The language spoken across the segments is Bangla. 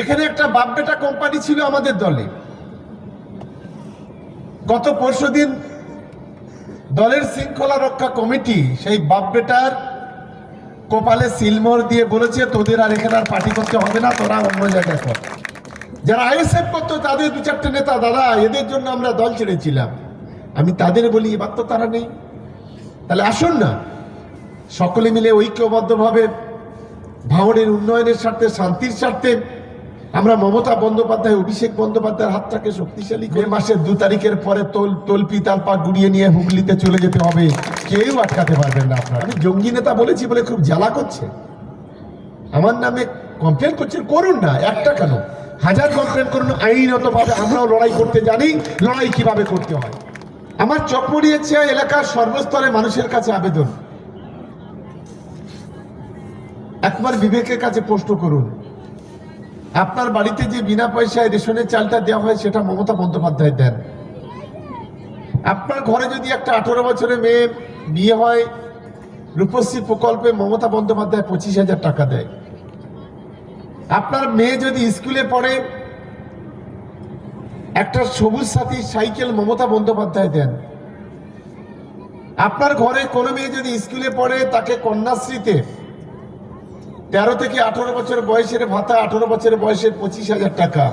এখানে একটা বাপবেটা কোম্পানি ছিল আমাদের দলে। গত পরশু দিন দলের শৃঙ্খলা রক্ষা কমিটি সেই বাপবেটার কপালে সিলমোর দিয়ে বলেছে, তোদের আর এখানে আর পার্টি করতে হবে না, তোরা অন্য জায়গায় কর যারা আইএসএফ করতো, তাদের দু চারটে নেতা, দাদা, এদের জন্য আমরা দল ছেড়েছিলাম। আমি তাদের বলি, এবার তো তারা নেই। তাহলে আসুন না, সকলে মিলে ঐক্যবদ্ধভাবে ভাঙড়ের উন্নয়নের স্বার্থে, শান্তির স্বার্থে আমরা মমতা বন্দ্যোপাধ্যায়, অভিষেক বন্দ্যোপাধ্যায়ের হাতটাকে শক্তিশালী মে মাসের দু তারিখের পরে তোল, তলপি তালপা গুড়িয়ে নিয়ে হুগলিতে চলে যেতে হবে। কেউ আটকাতে পারবেন না আপনারা। আমি জঙ্গি নেতা বলেছি বলে খুব জ্বালা করছে। আমার নামে কমপ্লেন করছেন, করুন না, একটা কেন? হাজার কমপ্লেন করুন আইনতভাবে আমরাও লড়াই করতে জানি, লড়াই কীভাবে করতে হয়। আমার চকমরিয়েছে এলাকার সর্বস্তরে মানুষের কাছে আবেদন। একবার বিবেকের কাছে প্রশ্ন করুন আপনার বাড়িতে যে বিনা পয়সায় রেশনের চালটা দেওয়া হয়, সেটা মমতা বন্দ্যোপাধ্যায় দেন। আপনার ঘরে যদি একটা আঠারো বছরের মেয়ে বিয়ে হয়, রূপশ্রী প্রকল্পে মমতা বন্দ্যোপাধ্যায় পঁচিশ হাজার টাকা দেয়। আপনার মেয়ে যদি স্কুলে পড়ে, একটা সবুজ সাথী সাইকেল মমতা বন্দ্যোপাধ্যায় দেন। আপনার ঘরে কোনো মেয়ে যদি স্কুলে পড়ে, তাকে কন্যাশ্রীতে তেরো থেকে আঠারো বছর বয়সের ভাতা, আঠারো বছরের বয়সের পঁচিশ হাজার টাকা।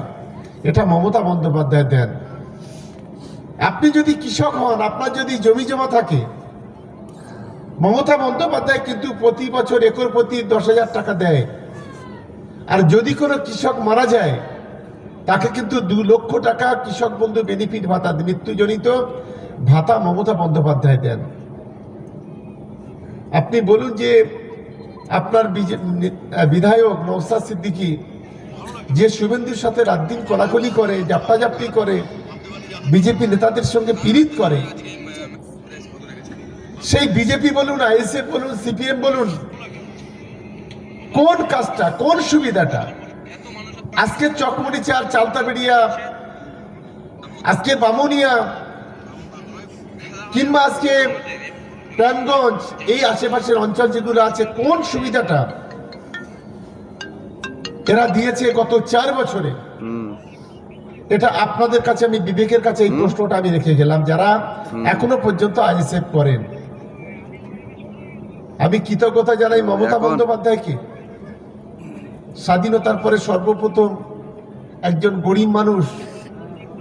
এটা মমতা বন্দ্যোপাধ্যায় দেন। আপনি যদি কৃষক হন, আপনার যদি জমি জমা থাকে, মমতা বন্দ্যোপাধ্যায় কিন্তু প্রতি বছর একর প্রতি দশ হাজার টাকা দেয়। আর যদি কোনো কৃষক মারা যায়, তাকে কিন্তু দু লক্ষ টাকা কৃষক বন্ধু বেনিফিট ভাতা, মৃত্যুজনিত ভাতা মমতা বন্দ্যোপাধ্যায় দেন। আপনি বলুন যে আপনার বিধায়ক নৌসাদ সিদ্দিকী, যে শুভেন্দুর সাথে রাত দিন কলাকলি করে, জাপ্পাজাপ্পি করে, বিজেপি নেতাদের সঙ্গে পীড়িত করে, সেই বিজেপি বলুন, আইএসএফ বলুন, সিপিএম বলুন, কোন কাজটা, কোন সুবিধাটা? আজকে আর চালতাবেড়িয়া আজকে বামুনিয়া, কিংবা আজকে প্রাণগঞ্জ এই আশেপাশের অঞ্চল যেগুলো আছে কোন সুবিধাটা? এরা দিয়েছে গত চার বছরে। এটা আপনাদের কাছে আমি বিবেকের কাছে এই প্রশ্নটা আমি রেখে গেলাম যারা এখনও পর্যন্ত আইএসএফ করেন। আমি কৃতজ্ঞতা জানাই মমতা বন্দ্যোপাধ্যায়কে। স্বাধীনতার পরে সর্বপ্রথম একজন গরিব মানুষ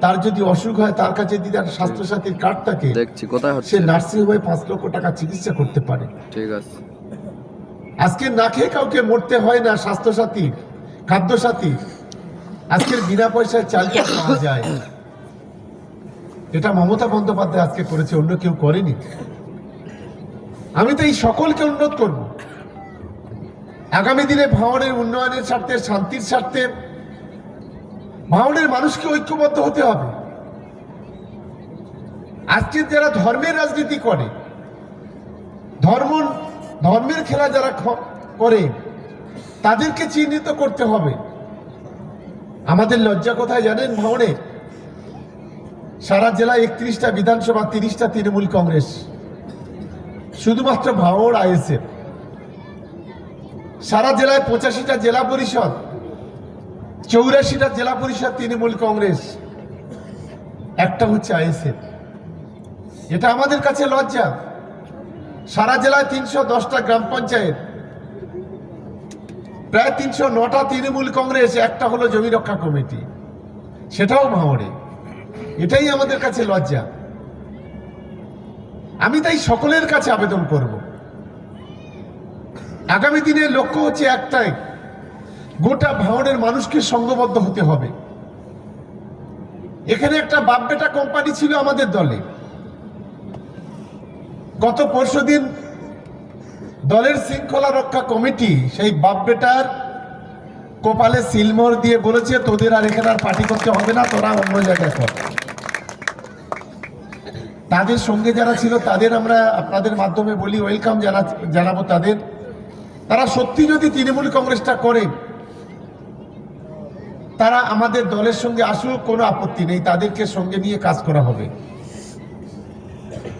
তার যদি অসুখ হয় তার কাছে যদি তার স্বাস্থ্যসাথীর কার্ড থাকে দেখছি কোথায় সে হচ্ছে? নার্সিং হোমে পাঁচ লক্ষ টাকা চিকিৎসা করতে পারে। ঠিক আছে। আজকে না খেয়ে কাউকে মরতে হয় না স্বাস্থ্যসাথী খাদ্যসাথী। আজকের বিনা পয়সায় চালটা পাওয়া যায়। এটা মমতা বন্দ্যোপাধ্যায় আজকে করেছে অন্য কেউ করেনি। আমি তো এই সকলকে অনুরোধ করব। আগামী দিনে ভাঙনের উন্নয়নের স্বার্থে শান্তির স্বার্থে ভাঙনের মানুষকে ঐক্যবদ্ধ হতে হবে। আজকে যারা ধর্মের রাজনীতি করে, ধর্ম, ধর্মের খেলা যারা করে, তাদেরকে চিহ্নিত করতে হবে। আমাদের লজ্জা কোথায় জানেন ভাঙড়ে সারা জেলায় একত্রিশটা, বিধানসভা তিরিশটা তৃণমূল কংগ্রেস। শুধুমাত্র ভাঙড় আইএসএফ। সারা জেলায় পঁচাশিটা জেলা পরিষদ। চৌরাশিটা জেলা পরিষদ, তৃণমূল কংগ্রেস। একটা হচ্ছে আইএসএফ। এটা আমাদের কাছে লজ্জা। সারা জেলায় তিনশো দশটা গ্রাম পঞ্চায়েত। প্রায় তিনশো নটা তৃণমূল কংগ্রেস, একটা হলো জমি রক্ষা কমিটি। সেটাও ভাঙড়ে। এটাই আমাদের কাছে লজ্জা। আমি তাই সকলের কাছে আবেদন করব। আগামী দিনে লক্ষ্য হচ্ছে একটাই গোটা ভাঙড়ের মানুষকে সঙ্গবদ্ধ হতে হবে। এখানে একটা বাপবেটা কোম্পানি ছিল আমাদের দলে। গত পরশু দিন দলের শৃঙ্খলা রক্ষা কমিটি সেই বাপবেটার কপালে সিলমোর দিয়ে বলেছে, তোদের আর এখানে আর পার্টি করতে হবে না, তোরা অন্য জায়গায় কর তাদের সঙ্গে যারা ছিল, তাদের আমরা আপনাদের মাধ্যমে বলি, ওয়েলকাম জানা, জানাব তাদের। তারা সত্যি যদি তৃণমূল কংগ্রেসটা করে তারা আমাদের দলের সঙ্গে আসুক, কোনো আপত্তি নেই। তাদেরকে সঙ্গে নিয়ে কাজ করা হবে।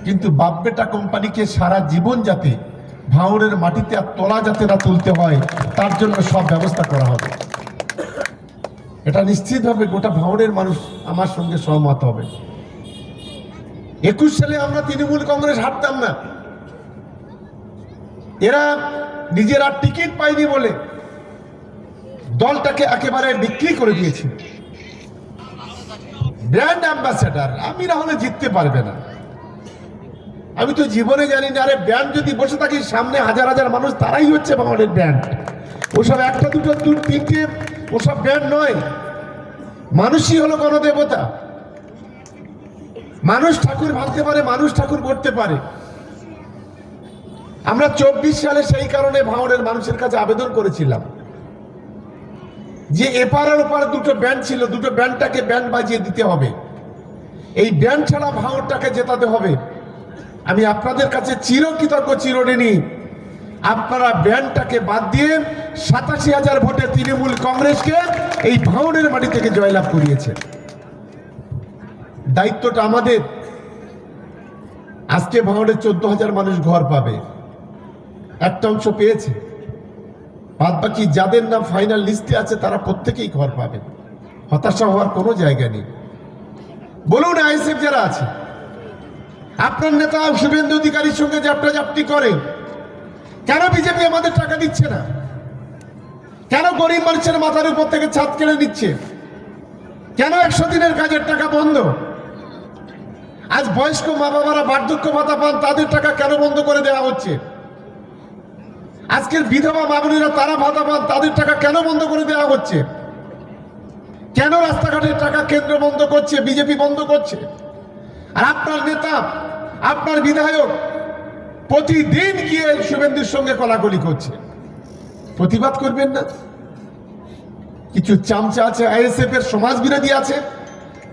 কিন্তু বাপবেটা কোম্পানিকে সারা জীবন যাতে ভাঙড়ের মাটিতে আর তলা যাতে না তুলতে হয়, তার জন্য সব ব্যবস্থা করা হবে। এটা নিশ্চিতভাবে গোটা ভাঙড়ের মানুষ আমার সঙ্গে সহমত হবে। একুশ সালে আমরা তৃণমূল কংগ্রেস হারতাম না। এরা নিজেরা টিকিট পায়নি বলে দলটাকে একেবারে বিক্রি করে দিয়েছে। ব্র্যান্ড অ্যাম্বাসেডার, আমি না হলে জিততে পারবে না। আমি তো জীবনে জানি না, আরে ব্যান্ড যদি বসে থাকি, সামনে হাজার হাজার মানুষ, তারাই হচ্ছে বাঙালির ব্যান্ড ওসব একটা, দুটো, দু, তিনটে ওসব ব্যান্ড নয়। মানুষই হলো গণদেবতা। মানুষ ঠাকুর ভাবতে পারে, মানুষ ঠাকুর করতে পারে। আমরা চব্বিশ সালে সেই কারণে ভাঙড়ের মানুষের কাছে আবেদন করেছিলাম। যে এপার আর ওপার দুটো ব্যান্ড ছিল, দুটো ব্যান্ডটাকে ব্যান্ড বাজিয়ে দিতে হবে। এই ব্যান্ড ছাড়া ভাঙড়টাকে জেতাতে হবে। আমি আপনাদের কাছে চিরকৃতজ্ঞ, চিরঋণী। আপনারা ব্যান্ডটাকে বাদ দিয়ে সাতাশি হাজার ভোটে তৃণমূল কংগ্রেসকে এই ভাঙড়ের মাটি থেকে জয়লাভ করিয়েছে দায়িত্বটা আমাদের। আজকে ভাঙড়ে চোদ্দ হাজার মানুষ ঘর পাবে। একটা অংশ পেয়েছে। বাদ বাকি যাদের নাম ফাইনাল লিস্টে আছে, তারা প্রত্যেকেই ঘর পাবে। হতাশা হওয়ার কোনো জায়গা নেই। বলুন আইএসএফ যারা আছে, আপনার নেতা শুভেন্দু অধিকারীর সঙ্গে জাপটা জাপটি করে, কেন বিজেপি আমাদের টাকা দিচ্ছে না? কেন গরিব মানুষের মাথার উপর থেকে ছাদ কেড়ে নিচ্ছে? কেন একশো দিনের কাজের টাকা বন্ধ? আজ বয়স্ক মা বাবারা বার্ধক্য ভাতা পান, তাদের টাকা কেন বন্ধ করে দেওয়া হচ্ছে? আজকের বিধবা মামুনিরা তারা ভাতা পান, তাদের টাকা কেন বন্ধ করে দেওয়া হচ্ছে? কেন রাস্তাঘাটের টাকা কেন্দ্র বন্ধ করছে, বিজেপি বন্ধ করছে? আর আপনার নেতা, আপনার বিধায়ক প্রতিদিন গিয়ে শুভেন্দুর সঙ্গে কলাকলি করছে। প্রতিবাদ করবেন না? কিছু চামচা আছে, আইএসএফ এর সমাজ বিরোধী আছে,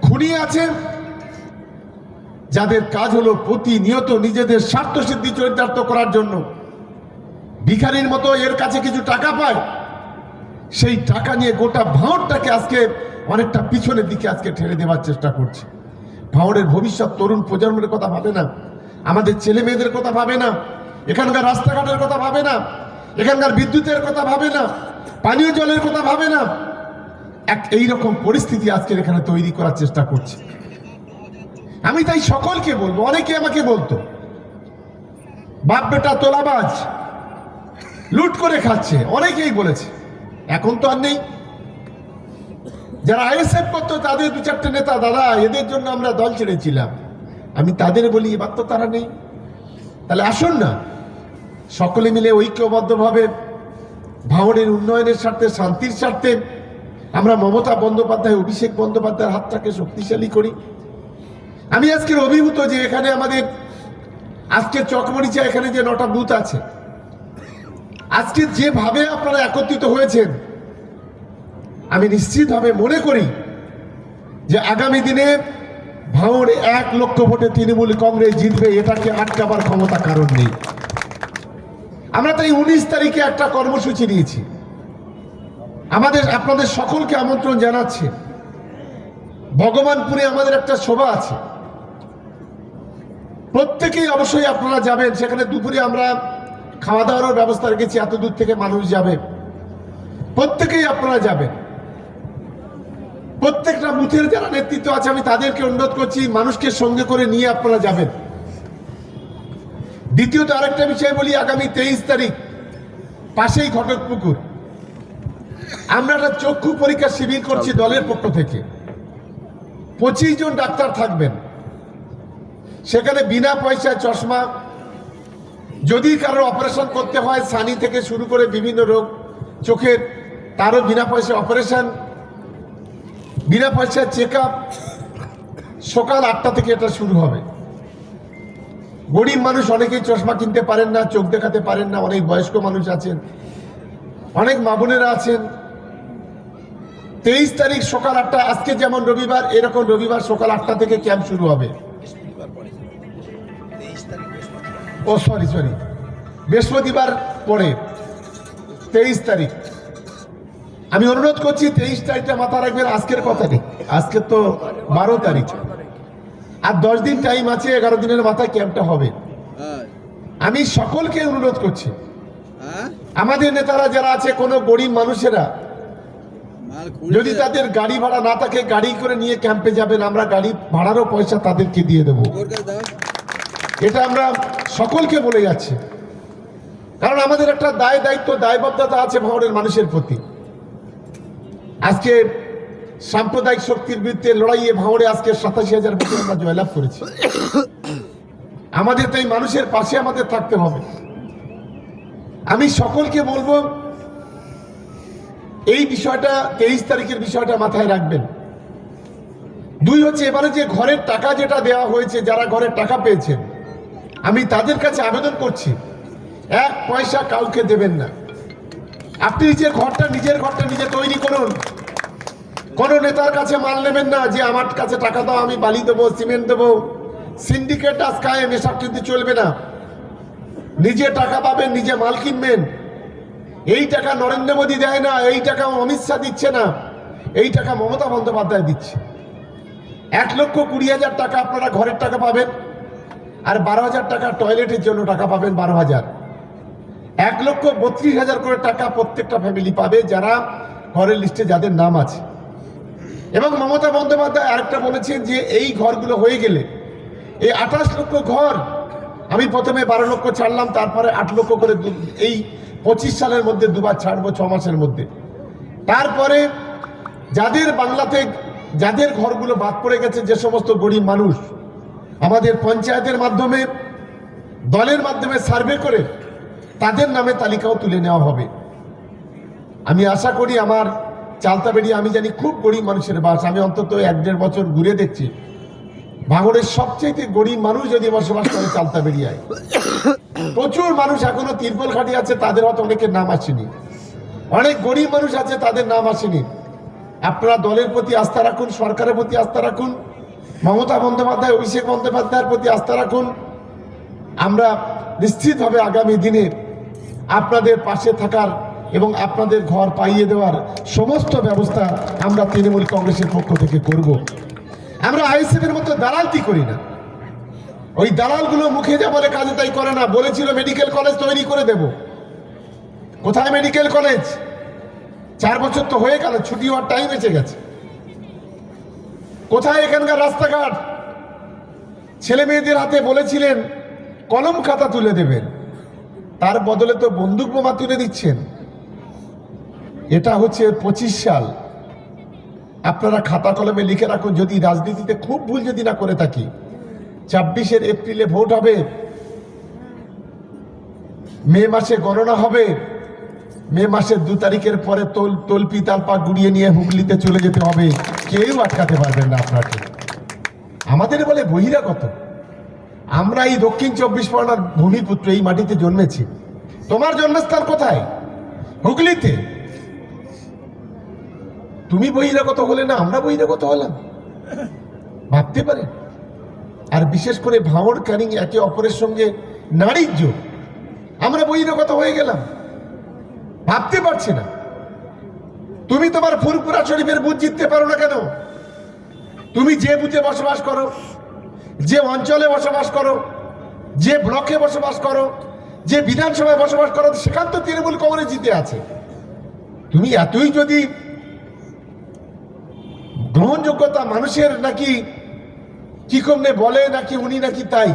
খুনি আছে। যাদের কাজ হলো প্রতিনিয়ত নিজেদের স্বার্থ সিদ্ধি চরিতার্থ করার জন্য ভিখারির মতো এর কাছে কিছু টাকা পায়, সেই টাকা নিয়ে গোটা ভাঁড়টাকে আজকে অনেকটা পিছনের দিকে আজকে ঠেলে দেওয়ার চেষ্টা করছে। ভাঁড়ের ভবিষ্যৎ তরুণ প্রজন্মের কথা ভাবে না, আমাদের ছেলে মেয়েদের কথা ভাবে না, এখানকার রাস্তাঘাটের কথা ভাবে না, এখানকার বিদ্যুতের কথা ভাবে না, পানীয় জলের কথা ভাবে না। এক এইরকম পরিস্থিতি আজকের এখানে তৈরি করার চেষ্টা করছে। আমি তাই সকলকে বলব, অনেকে আমাকে বলতো, বাপ বেটা তোলাবাজ লুট করে খাচ্ছে। অনেকেই বলেছে। এখন তো আর নেই। যারা আইএসএফ করতো, তাদের দু চারটে নেতা, দাদা, এদের জন্য আমরা দল ছেড়েছিলাম আমি তাদের বলি, এবার তো তারা নেই। তাহলে আসুন না। সকলে মিলে ঐক্যবদ্ধভাবে ভাঙড়ের উন্নয়নের স্বার্থে, শান্তির স্বার্থে আমরা মমতা বন্দ্যোপাধ্যায়, অভিষেক বন্দ্যোপাধ্যায়ের হাতটাকে শক্তিশালী করি। আমি আজকের অভিভূত যে এখানে আমাদের আজকে চকমরিচা, এখানে যে নটা বুথ আছে আজকে যেভাবে আপনারা একত্রিত হয়েছেন, আমি নিশ্চিতভাবে মনে করি যে আগামী দিনে ভাঙড়ে এক লক্ষ ভোটে তৃণমূল কংগ্রেস জিতবে, এটাকে আটকাবার ক্ষমতা কারণ নেই। আমরা তাই উনিশ তারিখে একটা কর্মসূচি নিয়েছি। আমাদের, আপনাদের সকলকে আমন্ত্রণ জানাচ্ছে। ভগবানপুরে আমাদের একটা সভা আছে। প্রত্যেকেই অবশ্যই আপনারা যাবেন, সেখানে দুপুরে আমরা খাওয়া দাওয়ার ব্যবস্থা রেখেছি এত দূর থেকে মানুষ যাবে। প্রত্যেকেই আপনারা যাবেন। প্রত্যেকটা বুথের যারা নেতৃত্ব আছে আমি তাদেরকে অনুরোধ করছি মানুষকে সঙ্গে করে নিয়ে আপনারা যাবেন। দ্বিতীয়ত আরেকটা বিষয় বলি আগামী তেইশ তারিখ পাশেই ঘটকপুকুর। আমরা একটা চক্ষু পরীক্ষা শিবির করছি দলের পক্ষ থেকে। পঁচিশ জন ডাক্তার থাকবেন। সেখানে বিনা পয়সায় চশমা যদি কারোর অপারেশন করতে হয়, সানি থেকে শুরু করে বিভিন্ন রোগ, চোখের, তারও বিনা পয়সায় অপারেশন বিনা পয়সায় চেক সকাল আটটা থেকে এটা শুরু হবে। গরিব মানুষ অনেকেই চশমা কিনতে পারেন না, চোখ দেখাতে পারেন না, অনেক বয়স্ক মানুষ আছেন, অনেক মা বোনেরা আছেন। তেইশ তারিখ সকাল আটটা আজকে যেমন রবিবার, এরকম রবিবার সকাল আটটা থেকে ক্যাম্প শুরু হবে। ও সরি সরি বৃহস্পতিবার পরে, তেইশ তারিখ। আমি অনুরোধ করছি, তেইশ তারিখটা মাথা রাখবেন, আজকের কথা নেই আজকে তো বারো তারিখ। আর দশ দিন টাইম আছে, এগারো দিনের মাথায় ক্যাম্পটা হবে। আমি সকলকে অনুরোধ করছি। আমাদের নেতারা যারা আছে, কোনো গরিব মানুষেরা, যদি তাদের গাড়ি ভাড়া না থাকে, গাড়ি করে নিয়ে ক্যাম্পে যাবেন, আমরা গাড়ি ভাড়ারও পয়সা তাদেরকে দিয়ে দেবো। এটা আমরা সকলকে বলে যাচ্ছি। কারণ আমাদের একটা দায় দায়িত্ব, দায়বদ্ধতা আছে ভাঙড়ের মানুষের প্রতি। আজকে সাম্প্রদায়িক শক্তির বিরুদ্ধে লড়াইয়ে ভাঙড়ে আজকে সাতাশি হাজার ভোটে আমরা জয়লাভ করেছি। আমাদের তো এই মানুষের পাশে আমাদের থাকতে হবে। আমি সকলকে বলব, এই বিষয়টা, তেইশ তারিখের বিষয়টা মাথায় রাখবেন। দুই হচ্ছে, এবারে যে ঘরের টাকা যেটা দেওয়া হয়েছে, যারা ঘরের টাকা পেয়েছেন আমি তাদের কাছে আবেদন করছি, এক পয়সা কাউকে দেবেন না। আপনি নিজের ঘরটা নিজের ঘরটা নিজে তৈরি করুন। কোন নেতার কাছে মাল নেবেন না যে, আমার কাছে টাকা দাও, আমি বালি দেবো, সিমেন্ট দেবো। সিন্ডিকেট আজ কায়েম, এসব কিন্তু চলবে না। নিজে টাকা পাবেন, নিজে মাল কিনবেন। এই টাকা নরেন্দ্র মোদী দেয় না, এই টাকা অমিত শাহ দিচ্ছে না, এই টাকা মমতা বন্দ্যোপাধ্যায় দিচ্ছে। এক লক্ষ কুড়ি হাজার টাকা আপনারা ঘরের টাকা পাবেন। আর বারো হাজার টাকা টয়লেটের জন্য টাকা পাবেন বারো হাজার। এক লক্ষ বত্রিশ হাজার করে টাকা প্রত্যেকটা ফ্যামিলি পাবে যারা ঘরের লিস্টে যাদের নাম আছে। এবং মমতা বন্দ্যোপাধ্যায় আরেকটা বলেছেন যে এই ঘরগুলো হয়ে গেলে এই আঠাশ লক্ষ ঘর আমি প্রথমে বারো লক্ষ ছাড়লাম, তারপরে আট লক্ষ করে এই পঁচিশ সালের মধ্যে দুবার ছাড়বো, ছ মাসের মধ্যে। তারপরে যাদের বাংলাতে যাদের ঘরগুলো বাদ পড়ে গেছে, যে সমস্ত গরিব মানুষ আমাদের পঞ্চায়েতের মাধ্যমে, দলের মাধ্যমে সার্ভে করে তাদের নামে তালিকাও তুলে নেওয়া হবে। আমি আশা করি আমার চালতাবেড়ি, আমি জানি খুব গরিব মানুষের বাস, আমি অন্তত এক দেড় বছর ঘুরে দেখছি। ভাঙড়ের সবচেয়ে গরিব মানুষ যদি বসবাস করে চালতাবেড়িয়ায় প্রচুর মানুষ এখনও তিরপল খাটি আছে, তাদের হয়তো অনেকের নাম আসেনি। অনেক গরিব মানুষ আছে, তাদের নাম আসেনি। আপনারা দলের প্রতি আস্থা রাখুন, সরকারের প্রতি আস্থা রাখুন। মমতা বন্দ্যোপাধ্যায়, অভিষেক বন্দ্যোপাধ্যায়ের প্রতি আস্থা রাখুন। আমরা নিশ্চিতভাবে আগামী দিনে আপনাদের পাশে থাকার এবং আপনাদের ঘর পাইয়ে দেওয়ার সমস্ত ব্যবস্থা আমরা তৃণমূল কংগ্রেসের পক্ষ থেকে করব। আমরা আইএসএফের মতো দালালতি করি না? ওই দালালগুলো মুখে যা বলে কাজে তাই করে না। বলেছিল মেডিকেল কলেজ তৈরি করে দেব। কোথায় মেডিকেল কলেজ? চার বছর তো হয়ে গেল, ছুটি হওয়ার টাইম এসে গেছে। কোথায় এখানকার রাস্তাঘাট? ছেলে মেয়েদের হাতে বলেছিলেন, কলম খাতা তুলে দেবেন। তার বদলে তো বন্দুক বোমা তুলে দিচ্ছেন। এটা হচ্ছে পঁচিশ সাল। আপনারা খাতা কলমে লিখে রাখুন, যদি রাজনীতিতে খুব ভুল যদি না করে থাকি। ছাব্বিশের এপ্রিলে ভোট হবে। মে মাসে গণনা হবে। মে মাসের দু তারিখের পরে তোল, তলপি, তালপা গুড়িয়ে নিয়ে হুগলিতে চলে যেতে হবে। কেউ আটকাতে পারবেন না আপনাকে। আমাদের বলে বহিরাগত। আমরা এই দক্ষিণ চব্বিশ পরগনার ভূমিপুত্র এই মাটিতে জন্মেছি। তোমার জন্মস্থান কোথায়? হুগলিতে। তুমি বহিরাগত হলে না, আমরা বহিরাগত হলাম। ভাবতে পারেন আর বিশেষ করে ভাঙড় ক্যানিং একে অপরের সঙ্গে নারীর যোগ। আমরা বহিরাগত হয়ে গেলাম। ভাবতে পারছি না। তুমি তোমার ফুরপুরা শরীফের বুথ জিততে পারো না কেন? তুমি যে বুথে বসবাস করো, যে অঞ্চলে বসবাস করো, যে ব্লকে বসবাস করো, যে বিধানসভায় বসবাস করো, সেখান তো তৃণমূল কংগ্রেস জিতে আছে। তুমি এতই যদি গ্রহণযোগ্যতা মানুষের নাকি কি কমনে বলে, নাকি উনি, নাকি তাই,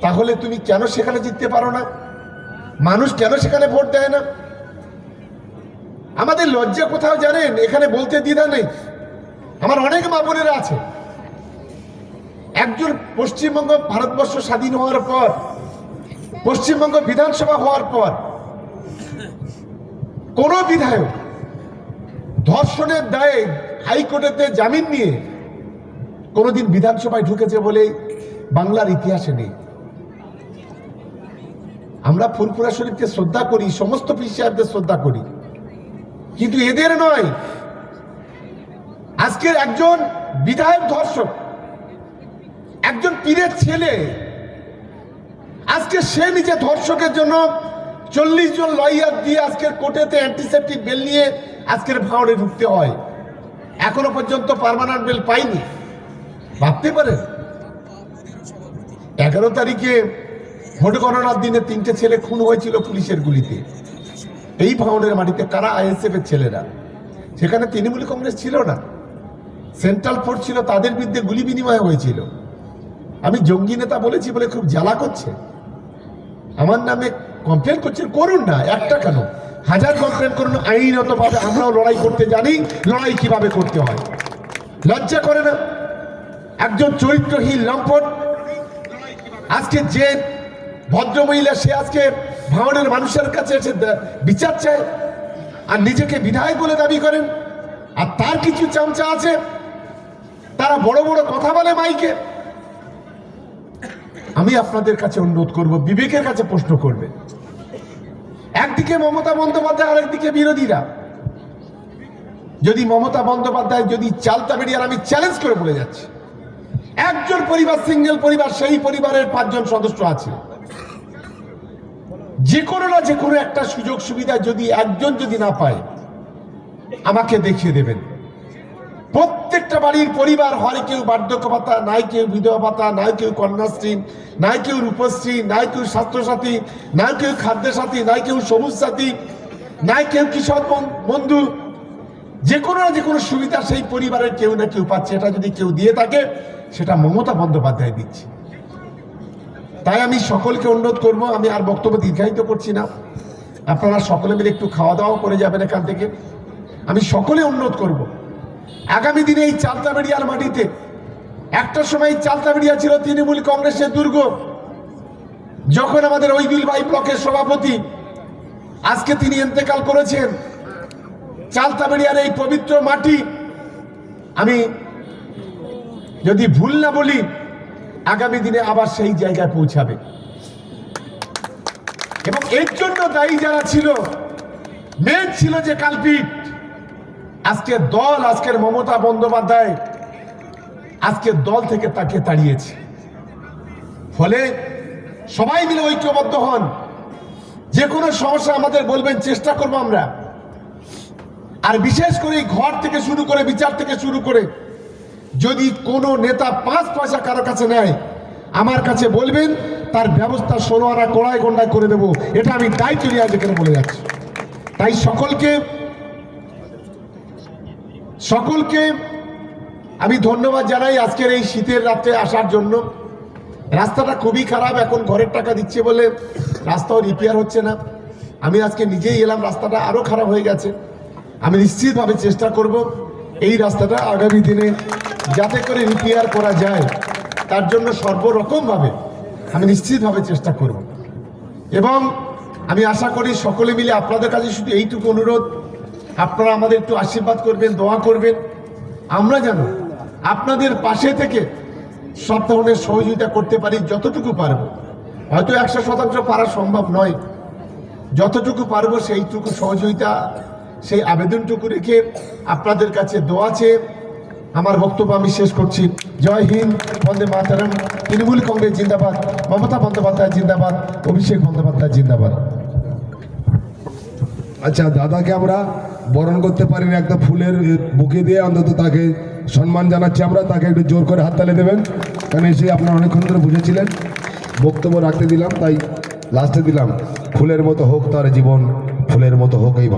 তাহলে তুমি কেন সেখানে জিততে পারো না? মানুষ কেন সেখানে ভোট দেয় না? আমাদের লজ্জা কোথাও জানেন? এখানে বলতে দ্বিধা নেই। আমার অনেক মা বোনেরা আছে। একজন পশ্চিমবঙ্গ ভারতবর্ষ স্বাধীন হওয়ার পর, পশ্চিমবঙ্গ বিধানসভা হওয়ার পর, কোন বিধায়ক ধর্ষণের দায়ে হাইকোর্টেতে জামিন নিয়ে কোনোদিন বিধানসভায় ঢুকেছে বলে বাংলার ইতিহাসে নেই। আমরা ফুলপুরা শরীফকে শ্রদ্ধা করি, সমস্ত পীর সাহেবদের শ্রদ্ধা করি। কিন্তু এদের নয়। আজকের একজন বিধায়ক ধর্ষক, একজন পীরের ছেলে, আজকে সে নিজে ধর্ষকের জন্য চল্লিশ জন লয়ার দিয়ে আজকের কোর্টেতে অ্যান্টিসেপ্টিক বেল নিয়ে আজকের ভাঁড়ে ঢুকতে হয়। এখনও পর্যন্ত পার্মানেন্ট বেল পাইনি। ভাবতে পারে এগারো তারিখে ভোট গণনার দিনে তিনটে ছেলে খুন হয়েছিল পুলিশের গুলিতে। এই ভাঙনের মাটিতে কারা আইএসএফ এর ছেলেরা? সেখানে তৃণমূল কংগ্রেস ছিল না। সেন্ট্রাল ফোর্স ছিল, তাদের বিরুদ্ধে গুলি বিনিময় হয়েছিল। আমি জঙ্গি নেতা বলেছি বলে খুব জ্বালা করছে। আমার নামে কমপ্লেন করছেন, করুন না, একটা কেন? হাজার কমপ্লেন করুন আইনতভাবে আমরাও লড়াই করতে জানি, লড়াই কীভাবে করতে হয়। লজ্জা করে না? একজন চরিত্রহীন লম্পট, আজকে যে ভদ্রমহিলা, সে আজকে ভাঙনের মানুষের কাছে এসে বিচার চায় আর নিজেকে বিধায়ক বলে দাবি করেন। আর তার কিছু চামচা আছে। তারা বড় বড় কথা বলে মাইকে। আমি আপনাদের কাছে অনুরোধ করব, বিবেকের কাছে প্রশ্ন করবে। একদিকে মমতা বন্দ্যোপাধ্যায়, আরেকদিকে বিরোধীরা। যদি মমতা বন্দ্যোপাধ্যায় যদি চালতা বেরিয়ার আমি চ্যালেঞ্জ করে বলে যাচ্ছি। একজন পরিবার সিঙ্গেল পরিবার, সেই পরিবারের পাঁচজন সদস্য আছে। যে কোনো না যে কোনো একটা সুযোগ সুবিধা যদি একজন যদি না পায়, আমাকে দেখিয়ে দেবেন। প্রত্যেকটা বাড়ির পরিবার হয় কেউ বার্ধক্য ভাতা, নাই কেউ বিধবা ভাতা, নাই কেউ কন্যাশ্রী, নাই কেউ রূপশ্রী, নাই কেউ স্বাস্থ্যসাথী, নাই কেউ খাদ্য সাথী নাই কেউ সবুজ সাথী নাই কেউ কৃষক বন্ধু যে কোনো না যে কোনো সুবিধা সেই পরিবারের কেউ না কেউ পাচ্ছে। এটা যদি কেউ দিয়ে থাকে, সেটা মমতা বন্দ্যোপাধ্যায় দিচ্ছে। তাই আমি সকলকে অনুরোধ করব, আমি আর বক্তব্য দীর্ঘায়িত করছি না। আপনারা সকলে মিলে একটু খাওয়া দাওয়া করে যাবেন এখান থেকে। আমি সকলে অনুরোধ করব, আগামী দিনে এই চালতাবেড়িয়ার মাটিতে, একটা সময় চালতাবেড়িয়া ছিল তৃণমূল কংগ্রেসের দুর্গ। যখন আমাদের ঐদিল ভাই ব্লকের সভাপতি আজকে তিনি ইন্তেকাল করেছেন চালতাবেড়িয়ার এই পবিত্র মাটি, আমি যদি ভুল না বলি আগামী দিনে আবার সেই জায়গায় পৌঁছাবে। এবং এর জন্য দায়ী যারা ছিল মেন ছিল যে কালপিট। আজকে দল, আজকের মমতা বন্দ্যোপাধ্যায় আজকে দল থেকে তাকে তাড়িয়েছে। ফলে সবাই মিলে ঐক্যবদ্ধ হন। যে কোনো সমস্যা আমাদের বলবেন, চেষ্টা করব আমরা। আর বিশেষ করে এই ঘর থেকে শুরু করে, বিচার থেকে শুরু করে যদি কোনো নেতা পাঁচ পয়সা কারও কাছে নেয়, আমার কাছে বলবেন, তার ব্যবস্থা ষোলো আনা কড়াই গন্ডায় করে দেবো। এটা আমি দায়িত্ব নিয়ে আজ এখানে বলে যাচ্ছি। তাই সকলকে সকলকে আমি ধন্যবাদ জানাই আজকের এই শীতের রাত্রে আসার জন্য। রাস্তাটা খুবই খারাপ, এখন ঘরের টাকা দিচ্ছে বলে রাস্তাও রিপেয়ার হচ্ছে না। আমি আজকে নিজেই এলাম, রাস্তাটা আরও খারাপ হয়ে গেছে। আমি নিশ্চিতভাবে চেষ্টা করব। এই রাস্তাটা আগামী দিনে যাতে করে রিপেয়ার করা যায়, তার জন্য সর্বরকমভাবে আমি নিশ্চিতভাবে চেষ্টা করব। এবং আমি আশা করি সকলে মিলে আপনাদের কাছে শুধু এইটুকু অনুরোধ, আপনারা আমাদের একটু আশীর্বাদ করবেন, দোয়া করবেন। আমরা যেন আপনাদের পাশে থেকে সব ধরনের সহযোগিতা করতে পারি যতটুকু পারব। হয়তো একশো শতাংশ পারা সম্ভব নয়। যতটুকু পারব সেইটুকু সহযোগিতা সেই আবেদনটুকু রেখে আপনাদের কাছে দোয়া চেয়ে আমার বক্তব্য আমি শেষ করছি। জয় হিন্দ, বন্দে মাতারাম। তৃণমূল কংগ্রেস জিন্দাবাদ। মমতা বন্দ্যোপাধ্যায় জিন্দাবাদ, অভিষেক বন্দ্যোপাধ্যায় জিন্দাবাদ। আচ্ছা দাদাকে আমরা বরণ করতে পারিনি, একটা ফুলের বুকে দিয়ে অন্তত তাকে সম্মান জানাচ্ছি আমরা, তাকে একটু জোর করে হাত হাততালি দেবেন। কারণ এসে আপনারা অনেকক্ষণ ধরে বুঝেছিলেন। বক্তব্য রাখতে দিলাম, তাই লাস্টে দিলাম। ফুলের মতো হোক তার জীবন, ফুলের মতো হোক এই